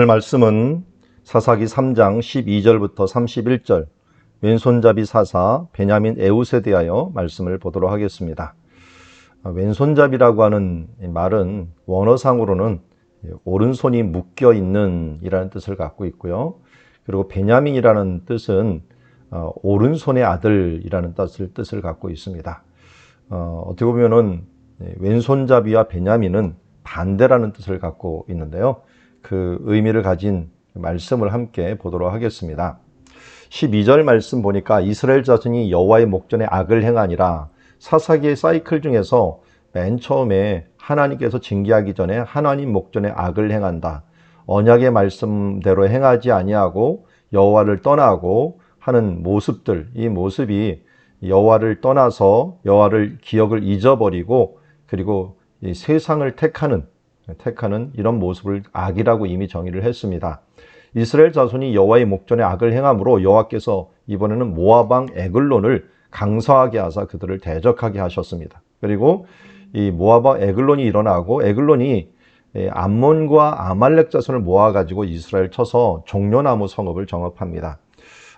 오늘 말씀은 사사기 3장 12절부터 31절 왼손잡이 사사 베냐민 에웃에 대하여 말씀을 보도록 하겠습니다. 아, 왼손잡이라고 하는 이 말은 원어상으로는 오른손이 묶여 있는 이라는 뜻을 갖고 있고요. 그리고 베냐민이라는 뜻은 어, 오른손의 아들이라는 뜻을, 뜻을 갖고 있습니다. 어, 어떻게 보면은 왼손잡이와 베냐민은 반대라는 뜻을 갖고 있는데요. 그 의미를 가진 말씀을 함께 보도록 하겠습니다. 12절 말씀 보니까 이스라엘 자손이 여호와의 목전에 악을 행하니라 사사기의 사이클 중에서 맨 처음에 하나님께서 징계하기 전에 하나님 목전에 악을 행한다. 언약의 말씀대로 행하지 아니하고 여호와를 떠나고 하는 모습들 이 모습이 여호와를 떠나서 여호와를 기억을 잊어버리고 그리고 이 세상을 택하는 택하는 이런 모습을 악이라고 이미 정의를 했습니다. 이스라엘 자손이 여호와의 목전에 악을 행함으로 여호와께서 이번에는 왕 에글론을 강서하게 하사 그들을 대적하게 하셨습니다. 그리고 이왕 에글론이 일어나고 에글론이 암몬과 아말렉 자손을 모아가지고 이스라엘 쳐서 종려나무 성읍을 정업합니다.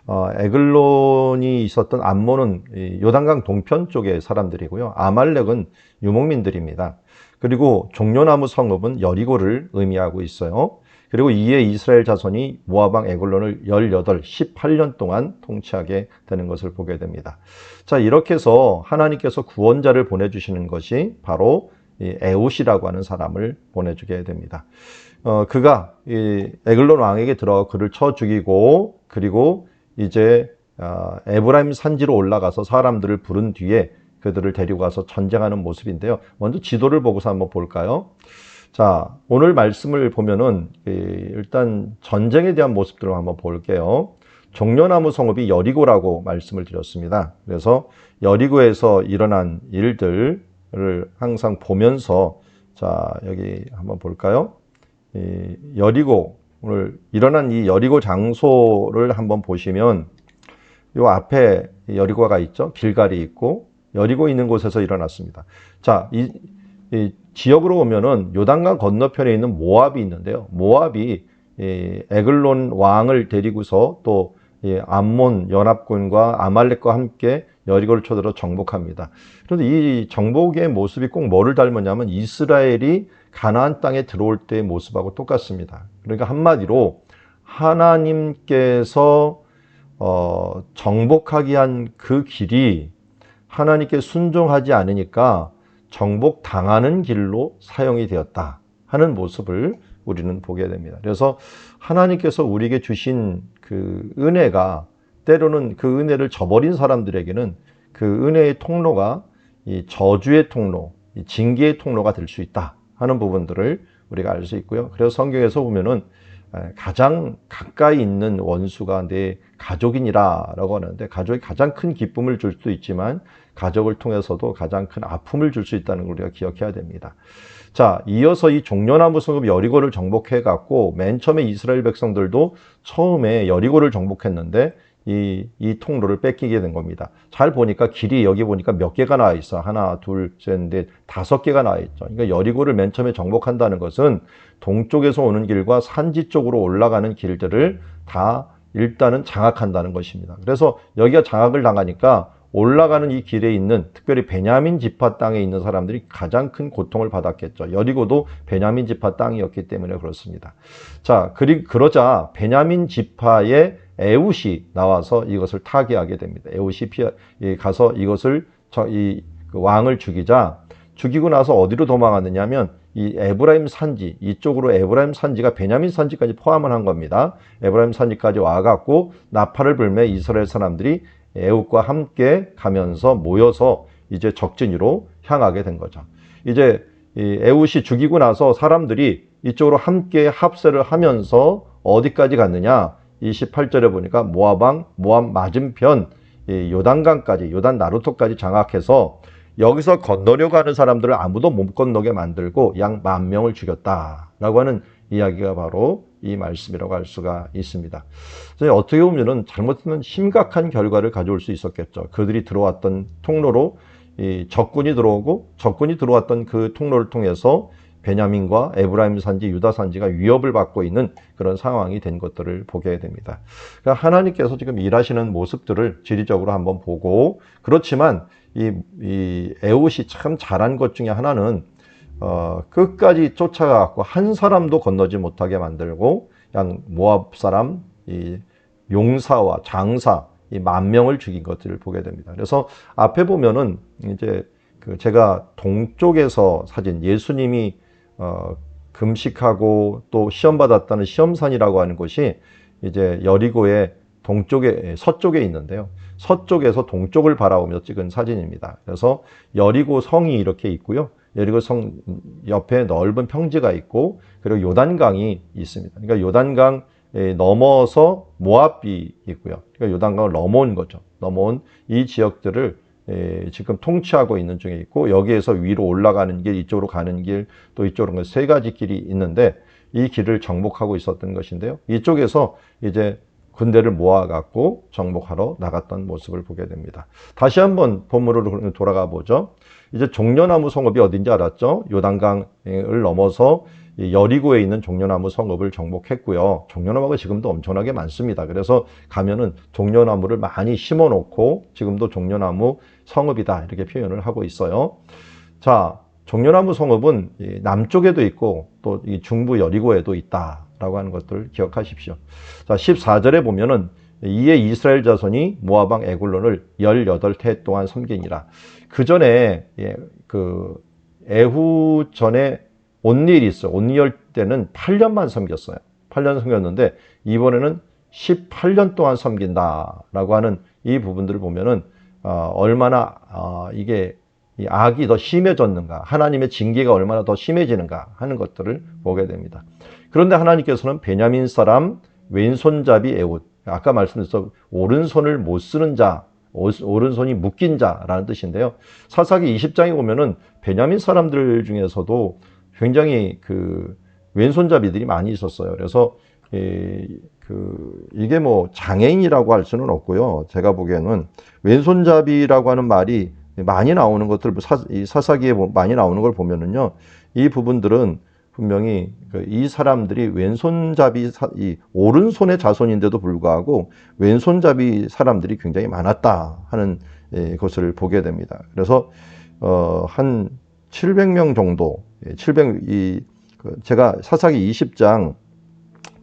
어, 에글론이 있었던 암몬은 요단강 동편 쪽의 사람들이고요. 아말렉은 유목민들입니다. 그리고 종려나무 성읍은 여리고를 의미하고 있어요. 그리고 이에 이스라엘 자손이 모아방 에글론을 18, 18년 동안 통치하게 되는 것을 보게 됩니다. 자, 이렇게 해서 하나님께서 구원자를 보내주시는 것이 바로 에옷이라고 하는 사람을 보내주게 됩니다. 어, 그가 이 에글론 왕에게 들어 그를 쳐 죽이고 그리고 이제 어, 에브라임 산지로 올라가서 사람들을 부른 뒤에 그들을 데리고 가서 전쟁하는 모습인데요. 먼저 지도를 보고서 한번 볼까요? 자, 오늘 말씀을 보면은 일단 전쟁에 대한 모습들을 한번 볼게요. 종려나무 성읍이 여리고라고 말씀을 드렸습니다. 그래서 여리고에서 일어난 일들을 항상 보면서 자, 여기 한번 볼까요? 여리고 오늘 일어난 이 여리고 장소를 한번 보시면 요 앞에 여리고가 있죠. 길갈이 있고 여리고 있는 곳에서 일어났습니다. 자, 이, 이 지역으로 오면은 요단강 건너편에 있는 모압이 있는데요. 모압이 이 에글론 왕을 데리고서 또 암몬 연합군과 아말렉과 함께 여리고를 쳐들어 정복합니다. 그런데 이 정복의 모습이 꼭 뭐를 닮았냐면 이스라엘이 가나안 땅에 들어올 때의 모습하고 똑같습니다. 그러니까 한마디로 하나님께서 어, 정복하기 한 그 길이 하나님께 순종하지 않으니까 정복 당하는 길로 사용이 되었다 하는 모습을 우리는 보게 됩니다. 그래서 하나님께서 우리에게 주신 그 은혜가 때로는 그 은혜를 저버린 사람들에게는 그 은혜의 통로가 이 저주의 통로, 이 징계의 통로가 될 수 있다 하는 부분들을 우리가 알 수 있고요. 그래서 성경에서 보면은 가장 가까이 있는 원수가 내 가족이니라라고 하는데 가족이 가장 큰 기쁨을 줄 수도 있지만 가족을 통해서도 가장 큰 아픔을 줄 수 있다는 걸 우리가 기억해야 됩니다. 자, 이어서 이 종려나무 성읍 여리고를 정복해 갖고 맨 처음에 이스라엘 백성들도 처음에 여리고를 정복했는데 이, 이 통로를 뺏기게 된 겁니다. 잘 보니까 길이 여기 보니까 몇 개가 나와 있어. 하나, 둘, 셋, 넷, 다섯 개가 나와 있죠. 그러니까 여리고를 맨 처음에 정복한다는 것은 동쪽에서 오는 길과 산지 쪽으로 올라가는 길들을 다 일단은 장악한다는 것입니다. 그래서 여기가 장악을 당하니까 올라가는 이 길에 있는 특별히 베냐민 지파 땅에 있는 사람들이 가장 큰 고통을 받았겠죠. 여리고도 베냐민 지파 땅이었기 때문에 그렇습니다. 자, 그리 그러자 베냐민 지파의 에웃이 나와서 이것을 타개하게 됩니다. 에웃이 피하, 가서 이것을 저, 이그 왕을 죽이자 죽이고 나서 어디로 도망하느냐면 이 에브라임 산지 이쪽으로 에브라임 산지가 베냐민 산지까지 포함을 한 겁니다. 에브라임 산지까지 와갖고 나팔을 불며 이스라엘 사람들이 에웃과 함께 가면서 모여서 이제 적진으로 향하게 된 거죠. 이제 에웃이 죽이고 나서 사람들이 이쪽으로 함께 합세를 하면서 어디까지 갔느냐? 28절에 보니까 모아방 모압 맞은편 요단강까지 요단 나루토까지 장악해서 여기서 건너려 가는 사람들을 아무도 못 건너게 만들고 양 만 명을 죽였다라고 하는 이야기가 바로 이 말씀이라고 할 수가 있습니다. 어떻게 보면은 잘못하면 심각한 결과를 가져올 수 있었겠죠. 그들이 들어왔던 통로로 이 적군이 들어오고 적군이 들어왔던 그 통로를 통해서 베냐민과 에브라임 산지, 유다 산지가 위협을 받고 있는 그런 상황이 된 것들을 보게 됩니다. 그러니까 하나님께서 지금 일하시는 모습들을 지리적으로 한번 보고 그렇지만 이, 이 에웃이 참 잘한 것 중에 하나는 어, 끝까지 쫓아가고 한 사람도 건너지 못하게 만들고 그냥 모압 사람 이 용사와 장사 이 만 명을 죽인 것들을 보게 됩니다. 그래서 앞에 보면은 이제 그 제가 동쪽에서 사진 예수님이 어, 금식하고 또 시험 받았다는 시험산이라고 하는 곳이 이제 여리고의 동쪽에 서쪽에 있는데요. 서쪽에서 동쪽을 바라보며 찍은 사진입니다. 그래서 여리고 성이 이렇게 있고요. 여리고 성 옆에 넓은 평지가 있고 그리고 요단강이 있습니다. 그러니까 요단강 넘어서 모압이 있고요. 그러니까 요단강을 넘어온 거죠. 넘어온 이 지역들을 지금 통치하고 있는 중에 있고 여기에서 위로 올라가는 길, 이쪽으로 가는 길, 또 이쪽으로 세 가지 길이 있는데 이 길을 정복하고 있었던 것인데요. 이쪽에서 이제 군대를 모아갖고 정복하러 나갔던 모습을 보게 됩니다. 다시 한번 본문으로 돌아가 보죠. 이제 종려나무 성읍이 어딘지 알았죠? 요단강을 넘어서 여리고에 있는 종려나무 성읍을 정복했고요. 종려나무가 지금도 엄청나게 많습니다. 그래서 가면은 종려나무를 많이 심어 놓고 지금도 종려나무 성읍이다 이렇게 표현을 하고 있어요. 자, 종려나무 성읍은 남쪽에도 있고 또 중부 여리고에도 있다 라고 하는 것들 기억하십시오. 자, 14절에 보면은 이에 이스라엘 자손이 모아방 에굴론을 18해 동안 섬기니라. 그 전에 예, 그 에후 전에 온니엘이 있어요. 온니엘 때는 8년만 섬겼어요. 8년 섬겼는데 이번에는 18년 동안 섬긴다라고 하는 이 부분들을 보면은 어, 얼마나 어, 이게 이 악이 더 심해졌는가, 하나님의 징계가 얼마나 더 심해지는가 하는 것들을 보게 됩니다. 그런데 하나님께서는 베냐민 사람 왼손잡이 에웃, 아까 말씀드렸죠. 오른손을 못 쓰는 자, 오른손이 묶인 자라는 뜻인데요. 사사기 20장에 보면은 베냐민 사람들 중에서도 굉장히 그 왼손잡이들이 많이 있었어요. 그래서 이, 그 이게 뭐 장애인이라고 할 수는 없고요. 제가 보기에는 왼손잡이라고 하는 말이 많이 나오는 것들 사, 이 사사기에 많이 나오는 걸 보면은요. 이 부분들은 분명히 그이 사람들이 왼손잡이 이 오른손의 자손인데도 불구하고 왼손잡이 사람들이 굉장히 많았다 하는 예, 것을 보게 됩니다. 그래서 어 한 700명 정도 700이 그 제가 사사기 20장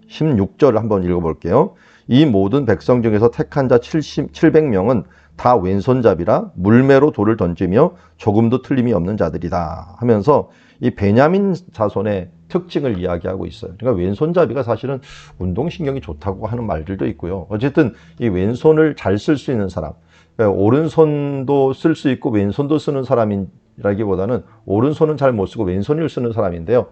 16절 한번 읽어볼게요. 이 모든 백성 중에서 택한 자 70, 700명은 다 왼손잡이라 물매로 돌을 던지며 조금도 틀림이 없는 자들이다 하면서 이 베냐민 자손의 특징을 이야기하고 있어요. 그러니까 왼손잡이가 사실은 운동신경이 좋다고 하는 말들도 있고요. 어쨌든 이 왼손을 잘 쓸 수 있는 사람, 그러니까 오른손도 쓸 수 있고 왼손도 쓰는 사람이 라기보다는 오른손은 잘 못 쓰고 왼손을 쓰는 사람인데요.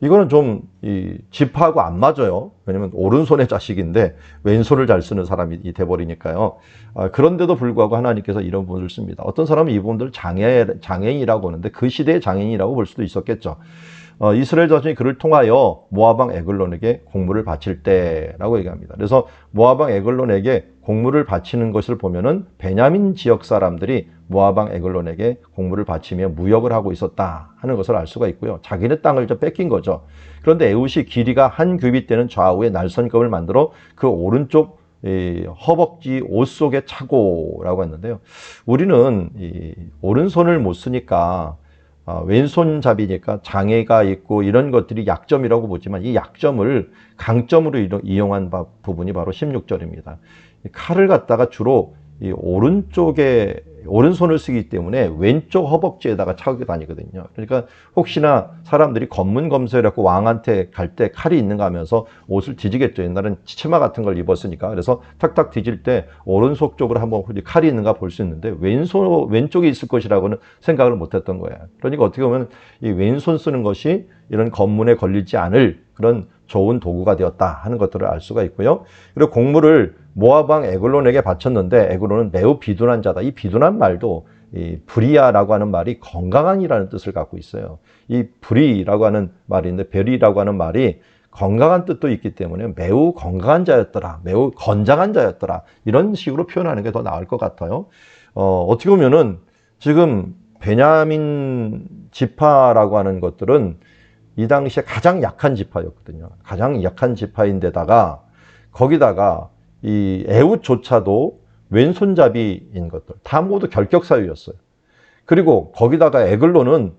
이거는 좀 이 집하고 안 맞아요. 왜냐면 오른손의 자식인데 왼손을 잘 쓰는 사람이 돼버리니까요. 아, 그런데도 불구하고 하나님께서 이런 부분을 씁니다. 어떤 사람은 이 부분들을 장애, 장애인이라고 하는데 그 시대의 장애인이라고 볼 수도 있었겠죠. 어, 이스라엘 자손이 그를 통하여 모아방 에글론에게 공물을 바칠 때라고 얘기합니다. 그래서 모아방 에글론에게 공물을 바치는 것을 보면은 베냐민 지역 사람들이 모아방 에글론에게 공물을 바치며 무역을 하고 있었다 하는 것을 알 수가 있고요. 자기네 땅을 좀 뺏긴 거죠. 그런데 에웃이 길이가 한 규빗 되는 좌우에 날선검을 만들어 그 오른쪽 이 허벅지 옷 속에 차고라고 했는데요. 우리는 이 오른손을 못 쓰니까 어, 왼손잡이니까 장애가 있고 이런 것들이 약점이라고 보지만 이 약점을 강점으로 이용한 부분이 바로 16절입니다. 칼을 갖다가 주로 이 오른쪽에 오른손을 쓰기 때문에 왼쪽 허벅지에다가 차고 다니거든요. 그러니까 혹시나 사람들이 검문 검소해갖고 왕한테 갈 때 칼이 있는가 하면서 옷을 뒤지겠죠. 옛날엔 치마 같은 걸 입었으니까. 그래서 탁탁 뒤질 때 오른손 쪽으로 한번 칼이 있는가 볼 수 있는데 왼손 왼쪽에 있을 것이라고는 생각을 못했던 거예요. 그러니까 어떻게 보면 이 왼손 쓰는 것이 이런 검문에 걸리지 않을 그런 좋은 도구가 되었다 하는 것들을 알 수가 있고요. 그리고 공물을 모아방 에글론에게 바쳤는데 에글론은 매우 비둔한 자다. 이 비둔한 말도 이 브리아라고 하는 말이 건강한이라는 뜻을 갖고 있어요. 이 브리라고 하는 말인데 베리라고 하는 말이 건강한 뜻도 있기 때문에 매우 건강한 자였더라, 매우 건장한 자였더라 이런 식으로 표현하는 게 더 나을 것 같아요. 어, 어떻게 보면은 지금 베냐민 지파라고 하는 것들은 이 당시에 가장 약한 지파였거든요. 가장 약한 지파인데다가 거기다가 이 애웃조차도 왼손잡이인 것들 다 모두 결격 사유였어요. 그리고 거기다가 에글로는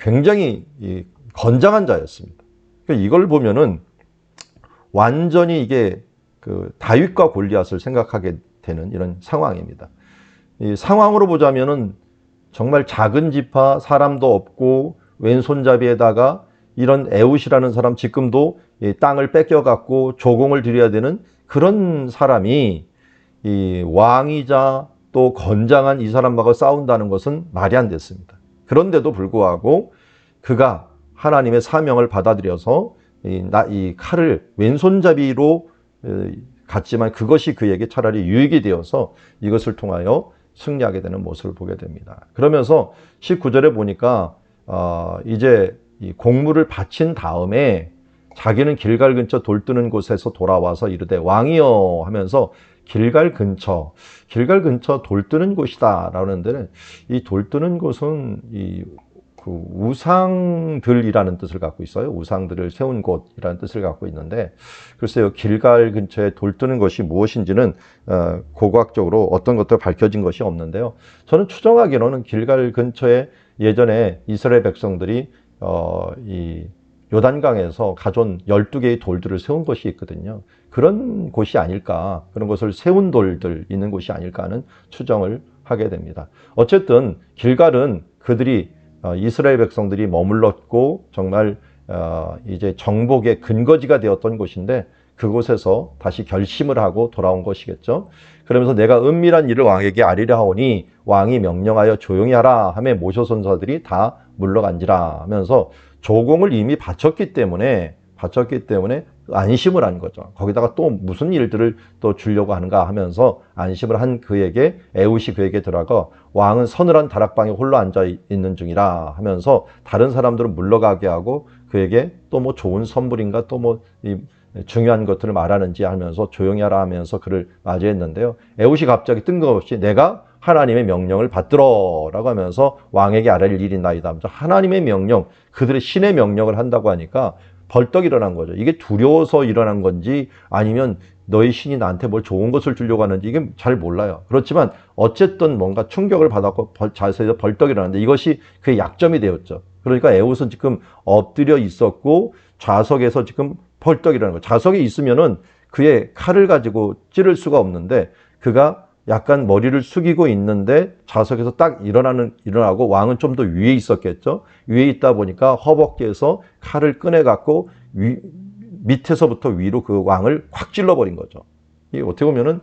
굉장히 이 건장한 자였습니다. 그러니까 이걸 보면은 완전히 이게 그 다윗과 골리앗을 생각하게 되는 이런 상황입니다. 이 상황으로 보자면은 정말 작은 지파 사람도 없고 왼손잡이에다가 이런 에웃이라는 사람 지금도 이 땅을 뺏겨갖고 조공을 드려야 되는 그런 사람이 이 왕이자 또 건장한 이 사람하고 싸운다는 것은 말이 안 됐습니다. 그런데도 불구하고 그가 하나님의 사명을 받아들여서 이, 나, 이 칼을 왼손잡이로 에, 갔지만 그것이 그에게 차라리 유익이 되어서 이것을 통하여 승리하게 되는 모습을 보게 됩니다. 그러면서 19절에 보니까 어, 이제 이 공물을 바친 다음에 자기는 길갈 근처 돌뜨는 곳에서 돌아와서 이르되 왕이여 하면서 길갈 근처, 길갈 근처 돌뜨는 곳이다 라는 데는 이 돌뜨는 곳은 이 그 우상들이라는 뜻을 갖고 있어요. 우상들을 세운 곳이라는 뜻을 갖고 있는데 글쎄요 길갈 근처에 돌뜨는 것이 무엇인지는 어, 고고학적으로 어떤 것도 밝혀진 것이 없는데요. 저는 추정하기로는 길갈 근처에 예전에 이스라엘 백성들이 어, 이 요단강에서 가져온 12개의 돌들을 세운 것이 있거든요. 그런 곳이 아닐까, 그런 것을 세운 돌들 있는 곳이 아닐까 하는 추정을 하게 됩니다. 어쨌든 길갈은 그들이 어, 이스라엘 백성들이 머물렀고 정말 어, 이제 정복의 근거지가 되었던 곳인데 그곳에서 다시 결심을 하고 돌아온 것이겠죠. 그러면서 내가 은밀한 일을 왕에게 아리려 하오니 왕이 명령하여 조용히 하라 하며 모셔선사들이 다 물러간지라 하면서 조공을 이미 바쳤기 때문에 바쳤기 때문에 안심을 한 거죠. 거기다가 또 무슨 일들을 또 주려고 하는가 하면서 안심을 한 그에게 에웃이 그에게 들어가 왕은 서늘한 다락방에 홀로 앉아 있는 중이라 하면서 다른 사람들은 물러가게 하고 그에게 또 뭐 좋은 선물인가 또뭐 중요한 것들을 말하는지 하면서 조용히 하라 하면서 그를 맞이했는데요. 에웃이 갑자기 뜬금없이 내가 하나님의 명령을 받들어라고 하면서 왕에게 아랠 일이 나이다 하면서 하나님의 명령, 그들의 신의 명령을 한다고 하니까 벌떡 일어난 거죠. 이게 두려워서 일어난 건지 아니면 너희 신이 나한테 뭘 좋은 것을 주려고 하는지 이게 잘 몰라요. 그렇지만 어쨌든 뭔가 충격을 받았고 자세에서 벌떡 일어났는데 이것이 그의 약점이 되었죠. 그러니까 에웃은 지금 엎드려 있었고 좌석에서 지금 벌떡 일어나는 거예요. 좌석에 있으면은 그의 칼을 가지고 찌를 수가 없는데 그가 약간 머리를 숙이고 있는데 좌석에서 딱 일어나는 일어나고 왕은 좀 더 위에 있었겠죠. 위에 있다 보니까 허벅지에서 칼을 꺼내 갖고 위, 밑에서부터 위로 그 왕을 확 찔러 버린 거죠. 이 어떻게 보면은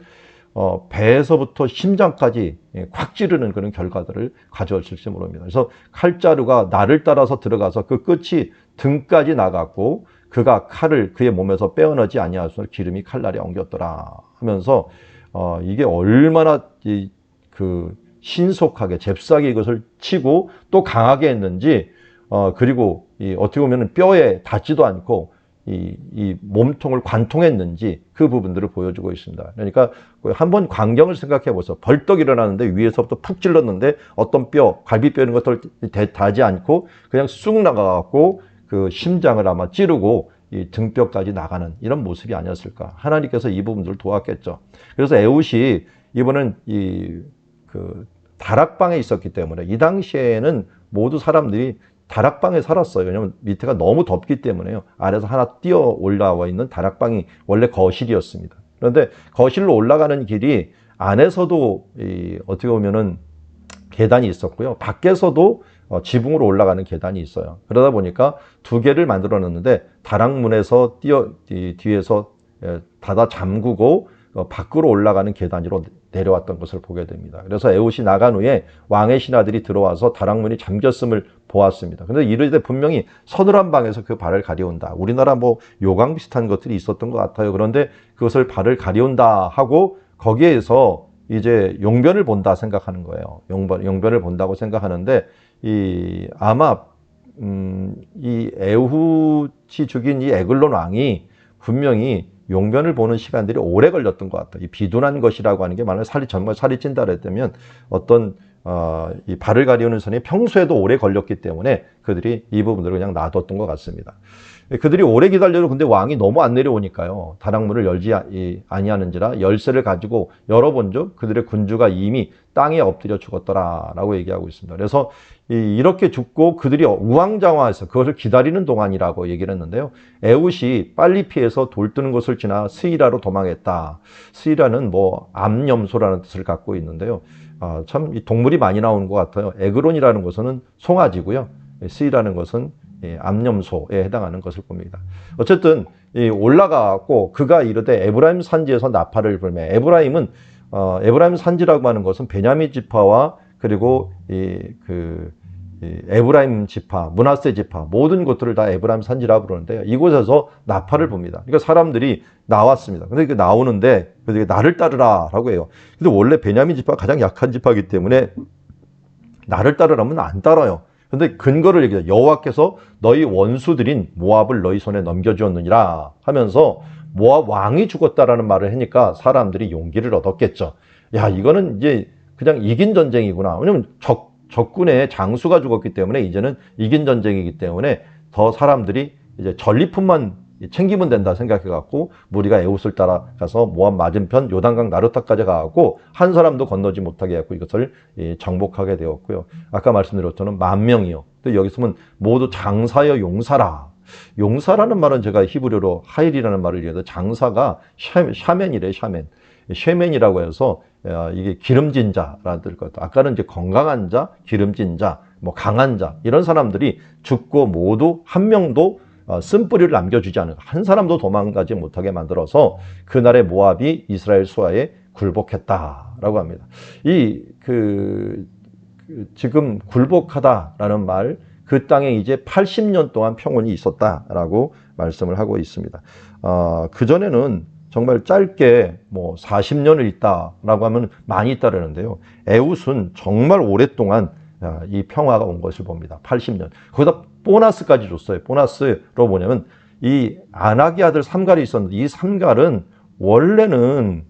어, 배에서부터 심장까지 예, 콱 찌르는 그런 결과들을 가져올지 모릅니다. 그래서 칼자루가 나를 따라서 들어가서 그 끝이 등까지 나갔고 그가 칼을 그의 몸에서 빼어나지 아니하소서 기름이 칼날에 엉겼더라 하면서 어, 이게 얼마나 이, 그 신속하게 잽싸게 이것을 치고 또 강하게 했는지 어, 그리고 이, 어떻게 보면 뼈에 닿지도 않고 이, 이 몸통을 관통했는지 그 부분들을 보여주고 있습니다. 그러니까 한번 광경을 생각해 보세요. 벌떡 일어나는데 위에서부터 푹 찔렀는데 어떤 뼈, 갈비뼈 이런 것들 닿지 않고 그냥 쑥 나가갖고 그 심장을 아마 찌르고 이 등뼈까지 나가는 이런 모습이 아니었을까. 하나님께서 이 부분들을 도왔겠죠. 그래서 에웃이 이번은 이 그 다락방에 있었기 때문에 이 당시에는 모두 사람들이 다락방에 살았어요. 왜냐하면 밑에가 너무 덥기 때문에요. 아래서 하나 뛰어 올라와 있는 다락방이 원래 거실이었습니다. 그런데 거실로 올라가는 길이 안에서도 이 어떻게 보면은 계단이 있었고요. 밖에서도 어, 지붕으로 올라가는 계단이 있어요. 그러다 보니까 두 개를 만들어 놨는데 다락문에서 뛰어 뒤에서 닫아 잠그고 어, 밖으로 올라가는 계단으로 내려왔던 것을 보게 됩니다. 그래서 에웃이 나간 후에 왕의 신하들이 들어와서 다락문이 잠겼음을 보았습니다. 그런데 이르되 분명히 서늘한 방에서 그 발을 가려온다. 우리나라 뭐 요강 비슷한 것들이 있었던 것 같아요. 그런데 그것을 발을 가려온다 하고 거기에서 이제 용변을 본다 생각하는 거예요. 용변, 용변을 본다고 생각하는데 이 아마 음, 이 에훗이 죽인 이 에글론 왕이 분명히 용변을 보는 시간들이 오래 걸렸던 것 같아요. 이 비둔한 것이라고 하는 게 만약 살이 정말 살이 찐다 그랬다면 어떤 어, 이 발을 가리우는 선이 평소에도 오래 걸렸기 때문에 그들이 이 부분들을 그냥 놔뒀던 것 같습니다. 그들이 오래 기다려도 근데 왕이 너무 안 내려오니까요. 다락문을 열지 아- 이- 아니하는지라 열쇠를 가지고 열어본즉 그들의 군주가 이미 땅에 엎드려 죽었더라라고 얘기하고 있습니다. 그래서 이- 이렇게 죽고 그들이 우왕좌왕해서 그것을 기다리는 동안이라고 얘기를 했는데요. 에웃이 빨리 피해서 돌 뜨는 곳을 지나 스이라로 도망했다. 스이라는 뭐 암염소라는 뜻을 갖고 있는데요. 아, 참이 동물이 많이 나오는 것 같아요. 에그론이라는 것은 송아지고요. 스이라는 것은 예, 암염소에 해당하는 것을 봅니다. 어쨌든 이 올라가고 그가 이르되 에브라임 산지에서 나팔을 불매. 에브라임은 어, 에브라임 산지라고 하는 것은 베냐민 지파와 그리고 이그 에브라임 지파, 문하세 지파 모든 곳들을 다 에브라임 산지라고 부르는데요. 이곳에서 나팔을 봅니다. 그러니까 사람들이 나왔습니다. 근데 그 나오는데 그들이 나를 따르라라고 해요. 근데 원래 베냐민 지파가 가장 약한 지파이기 때문에 나를 따르라면 안 따라요. 근데 근거를 얘기해요. 여호와께서 너희 원수들인 모압을 너희 손에 넘겨 주었느니라 하면서 모압 왕이 죽었다라는 말을 하니까 사람들이 용기를 얻었겠죠. 야, 이거는 이제 그냥 이긴 전쟁이구나. 왜냐면 적, 적군의 장수가 죽었기 때문에 이제는 이긴 전쟁이기 때문에 더 사람들이 이제 전리품만 챙기면 된다 생각해갖고 무리가 에웃을 따라가서 모압 맞은편 요단강 나루타까지 가고 한 사람도 건너지 못하게 해갖고 이것을 이 정복하게 되었고요. 아까 말씀드렸던 만 명이요. 또 여기 있으면 모두 장사여 용사라. 용사라는 말은 제가 히브리어로 하일이라는 말을 이해해서 장사가 샤, 샤멘이래 샤멘. 쉐멘이라고 해서 어, 이게 기름진 자라는 뜻일 것 같아요. 아까는 이제 건강한 자, 기름진 자, 뭐 강한 자 이런 사람들이 죽고 모두 한 명도 어, 쓴뿌리를 남겨주지 않은 한 사람도 도망가지 못하게 만들어서 그날의 모압이 이스라엘 수하에 굴복했다라고 합니다. 이그 그 지금 굴복하다라는 말 그 땅에 이제 80년 동안 평온이 있었다라고 말씀을 하고 있습니다. 어, 그 전에는 정말 짧게 뭐 40년을 있다라고 하면 많이 있다라는데요. 에웃은 정말 오랫동안 아, 이 평화가 온 것을 봅니다. 80년. 거기다 보너스까지 줬어요. 보너스로 뭐냐면 이 아나기 아들 삼갈이 있었는데 이 삼갈은 원래는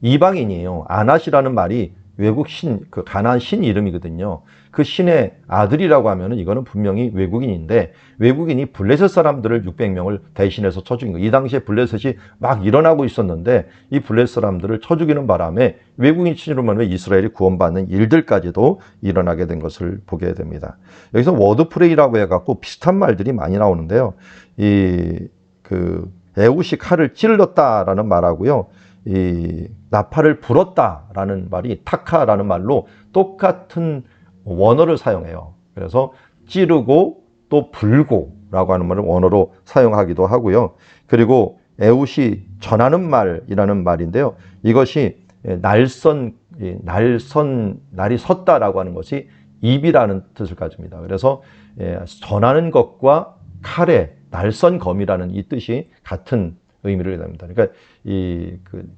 이방인이에요. 아낫이라는 말이 외국 신, 그 가나안 신 이름이거든요. 그 신의 아들이라고 하면은 이거는 분명히 외국인인데 외국인이 블레셋 사람들을 600명을 대신해서 쳐 죽인 거. 이 당시에 블레셋이 막 일어나고 있었는데 이 블레셋 사람들을 쳐 죽이는 바람에 외국인 친으로 말하면 이스라엘이 구원받는 일들까지도 일어나게 된 것을 보게 됩니다. 여기서 워드프레이라고 해갖고 비슷한 말들이 많이 나오는데요. 이 그 에우시 칼을 찔렀다라는 말하고요. 이 나팔을 불었다라는 말이 타카라는 말로 똑같은 원어를 사용해요. 그래서 찌르고 또 불고라고 하는 말을 원어로 사용하기도 하고요. 그리고 에웃이 전하는 말이라는 말인데요. 이것이 날선 날선 날이 섰다라고 하는 것이 입이라는 뜻을 가집니다. 그래서 예, 전하는 것과 칼의 날선 검이라는 이 뜻이 같은 의미를 합니다. 그러니까 이그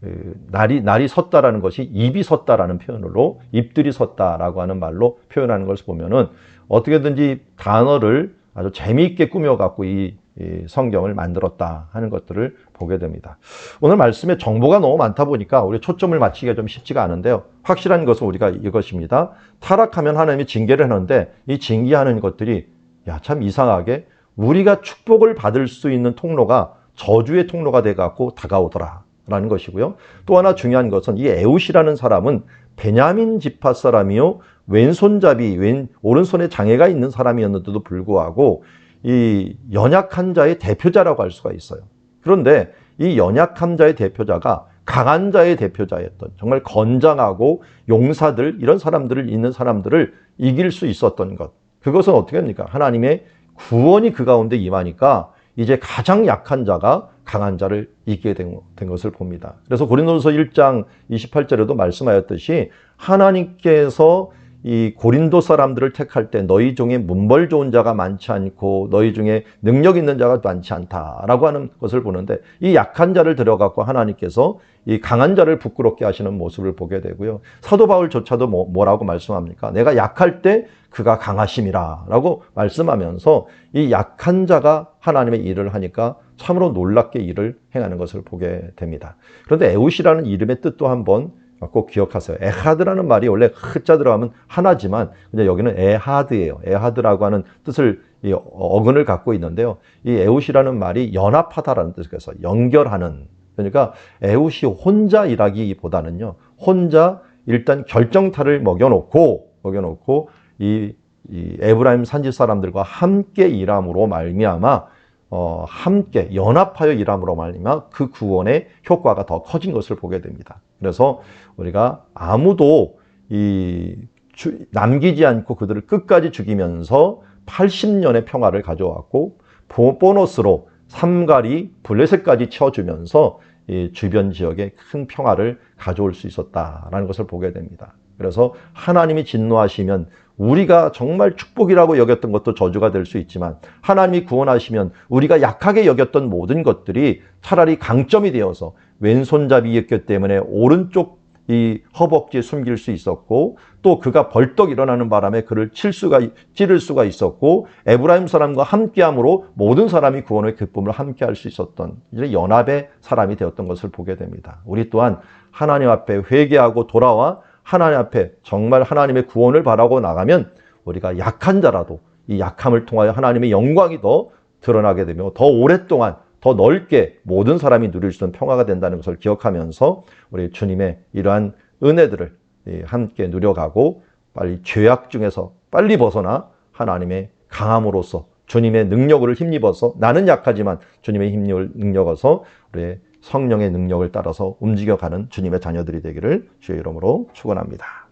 그 날이 날이 섰다라는 것이 입이 섰다라는 표현으로 입들이 섰다라고 하는 말로 표현하는 것을 보면은 어떻게든지 단어를 아주 재미있게 꾸며 갖고 이, 이 성경을 만들었다 하는 것들을 보게 됩니다. 오늘 말씀에 정보가 너무 많다 보니까 우리 초점을 맞추기가 좀 쉽지가 않은데요. 확실한 것은 우리가 이것입니다. 타락하면 하나님이 징계를 하는데 이 징계하는 것들이 야 참 이상하게 우리가 축복을 받을 수 있는 통로가 저주의 통로가 돼 갖고 다가오더라. 라는 것이고요. 또 하나 중요한 것은 이 에웃이라는 사람은 베냐민 지파 사람이요. 왼손잡이, 왼, 오른손에 장애가 있는 사람이었는데도 불구하고 이 연약한 자의 대표자라고 할 수가 있어요. 그런데 이 연약한 자의 대표자가 강한 자의 대표자였던 정말 건장하고 용사들 이런 사람들을 있는 사람들을 이길 수 있었던 것. 그것은 어떻게 합니까? 하나님의 구원이 그 가운데 임하니까 이제 가장 약한 자가 강한 자를 이기게 된, 된 것을 봅니다. 그래서 고린도서 1장 28절에도 말씀하였듯이 하나님께서 이 고린도 사람들을 택할 때 너희 중에 문벌 좋은 자가 많지 않고 너희 중에 능력 있는 자가 많지 않다라고 하는 것을 보는데 이 약한 자를 들어갖고 하나님께서 이 강한 자를 부끄럽게 하시는 모습을 보게 되고요. 사도 바울조차도 뭐, 뭐라고 말씀합니까? 내가 약할 때 그가 강하심이라라고 말씀하면서 이 약한 자가 하나님의 일을 하니까 참으로 놀랍게 일을 행하는 것을 보게 됩니다. 그런데 에웃이라는 이름의 뜻도 한번 꼭 기억하세요. 에하드라는 말이 원래 흐자 들어가면 하나지만 근데 여기는 에하드예요. 에하드라고 하는 뜻을 이 어근을 갖고 있는데요. 이 에웃이라는 말이 연합하다라는 뜻에서 연결하는 그러니까 에웃이 혼자 일하기보다는요. 혼자 일단 결정타를 먹여놓고 먹여놓고 이, 이 에브라임 산지 사람들과 함께 일함으로 말미암아 어, 함께 연합하여 일함으로 말미암아 그 구원의 효과가 더 커진 것을 보게 됩니다. 그래서 우리가 아무도 이 주- 남기지 않고 그들을 끝까지 죽이면서 80년의 평화를 가져왔고 보- 보너스로 삼가리 블레셋까지 채워주면서 이 주변 지역에 큰 평화를 가져올 수 있었다라는 것을 보게 됩니다. 그래서 하나님이 진노하시면 우리가 정말 축복이라고 여겼던 것도 저주가 될 수 있지만 하나님이 구원하시면 우리가 약하게 여겼던 모든 것들이 차라리 강점이 되어서 왼손잡이였기 때문에 오른쪽 이 허벅지에 숨길 수 있었고 또 그가 벌떡 일어나는 바람에 그를 칠 수가 찌를 수가 있었고 에브라임 사람과 함께함으로 모든 사람이 구원의 기쁨을 함께할 수 있었던 이제 연합의 사람이 되었던 것을 보게 됩니다. 우리 또한 하나님 앞에 회개하고 돌아와 하나님 앞에 정말 하나님의 구원을 바라고 나가면 우리가 약한 자라도 이 약함을 통하여 하나님의 영광이 더 드러나게 되며 더 오랫동안 더 넓게 모든 사람이 누릴 수 있는 평화가 된다는 것을 기억하면서 우리 주님의 이러한 은혜들을 예, 함께 누려가고 빨리 죄악 중에서 빨리 벗어나 하나님의 강함으로써 주님의 능력을 힘입어서 나는 약하지만 주님의 힘을 능력어서 우리의 성령의 능력을 따라서 움직여가는 주님의 자녀들이 되기를 주의 이름으로 축원합니다.